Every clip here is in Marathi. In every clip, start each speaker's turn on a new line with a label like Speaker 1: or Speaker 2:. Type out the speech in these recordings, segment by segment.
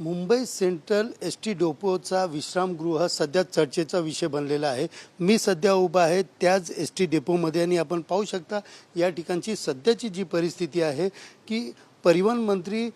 Speaker 1: मुंबई सेंट्रल एस टी डेपोचा विश्रामगृह सध्या चर्चेचा विषय बनलेला आहे. मी सध्या उभा आहे त्याच एस टी डेपोमध्ये आणि आपण पाहू शकता या ठिकाणची सध्याची जी परिस्थिती आहे की परिवहन मंत्री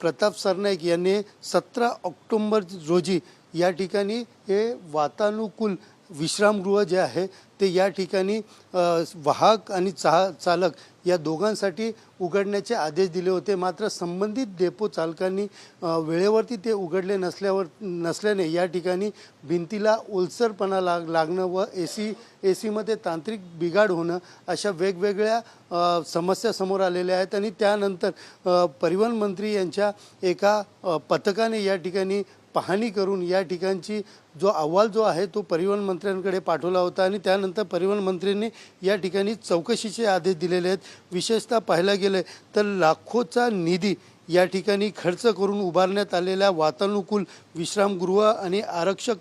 Speaker 1: प्रताप सरनाईक यांनी सतरा ऑक्टोंबर रोजी या ठिकाणी हे वातानुकूल विश्रामगृह जे आहे ते या ठिकाणी वाहक आणि चा चालक या दोघांसाठी उघडण्याचे आदेश दिले होते. मात्र संबंधित डेपो चालकांनी वेळेवरती ते उघडले नसल्यावर नसल्याने या ठिकाणी भिंतीला ओलसरपणा लाग लागणं व ए सी ए सीमध्ये तांत्रिक बिघाड होणं अशा वेगवेगळ्या समस्या समोर आलेल्या आहेत. आणि त्यानंतर परिवहन मंत्री यांच्या एका पथकाने या ठिकाणी पाहणी करून या ठिकाणची जो अहवाल जो आहे तो परिवहन मंत्र्यांकडे पाठवला होता आणि त्यानंतर परिवहन मंत्र्यांनी या ठिकाणी चौकशीचे आदेश दिलेले आहेत. विशेषतः पाहायला गेलं तर लाखोचा निधी या ठिकाणी खर्च करून उभारण्यात आलेल्या वातानुकूल विश्रामगृह आणि आरक्षक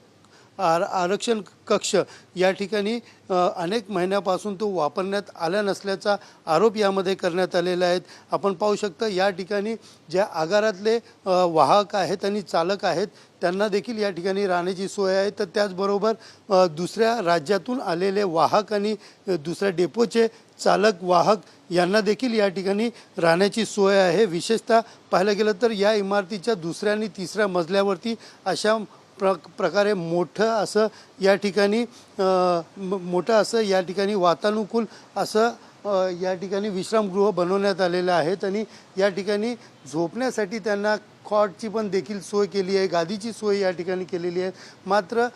Speaker 1: आर आरक्षण कक्ष या ठिकाणी अनेक महिन्यापासून तो वापरण्यात आला नसल्याचा आरोप यामध्ये करण्यात आलेला आहेत आपण पाहू शकता या ठिकाणी ज्या आगारातले वाहक आहेत आणि चालक आहेत त्यांना देखील या ठिकाणी राहण्याची सोय आहे. तर त्याचबरोबर दुसऱ्या राज्यातून आलेले वाहक आणि दुसऱ्या डेपोचे चालक वाहक यांना देखील या ठिकाणी राहण्याची सोय आहे. विशेषतः पाहायला गेलं तर या इमारतीच्या दुसऱ्या आणि तिसऱ्या मजल्यावरती अशा प्र प्रकारे मोठं असं या ठिकाणी मोठं असं या ठिकाणी वातानुकूल असं या ठिकाणी विश्रामगृह बनवण्यात आलेलं आहेत आणि या ठिकाणी झोपण्यासाठी त्यांना कॉटची पण देखील सोय केली आहे गादीची सोय या ठिकाणी केलेली आहे. मात्र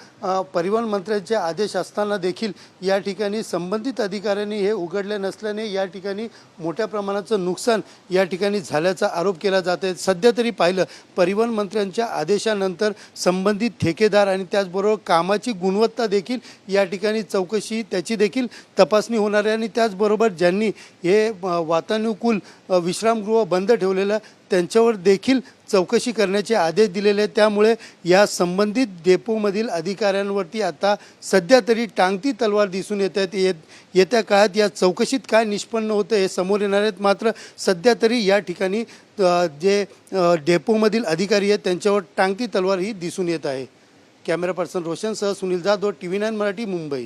Speaker 1: परिवहन मंत्र्यांचे आदेश असताना देखील या ठिकाणी संबंधित अधिकाऱ्यांनी हे उघडले नसल्याने या ठिकाणी मोठ्या प्रमाणाचं नुकसान या ठिकाणी झाल्याचा आरोप केला जात आहे. सध्या तरी पाहिलं परिवहन मंत्र्यांच्या आदेशानंतर संबंधित ठेकेदार आणि त्याचबरोबर कामाची गुणवत्ता देखील या ठिकाणी चौकशी त्याची देखील तपासणी होणार आहे. आणि त्याचबरोबर ज्यांनी हे वातानुकूल विश्रामगृह बंद ठेवलेलं त्यांच्यावर देखील चौकशी करण्याचे आदेश दिलेले आहेत. त्यामुळे या संबंधित डेपोमधील अधिकाऱ्यांवरती आता सध्या तरी टांगती तलवार दिसून येत आहेत. येत येत्या काळात या चौकशीत काय निष्पन्न होतं हे समोर येणार आहेत. मात्र सध्या तरी या ठिकाणी जे डेपोमधील अधिकारी आहेत त्यांच्यावर टांगती तलवार ही दिसून येत आहे. Camera person रोशनसह Sunil Jadhav T V nine Marathi Mumbai.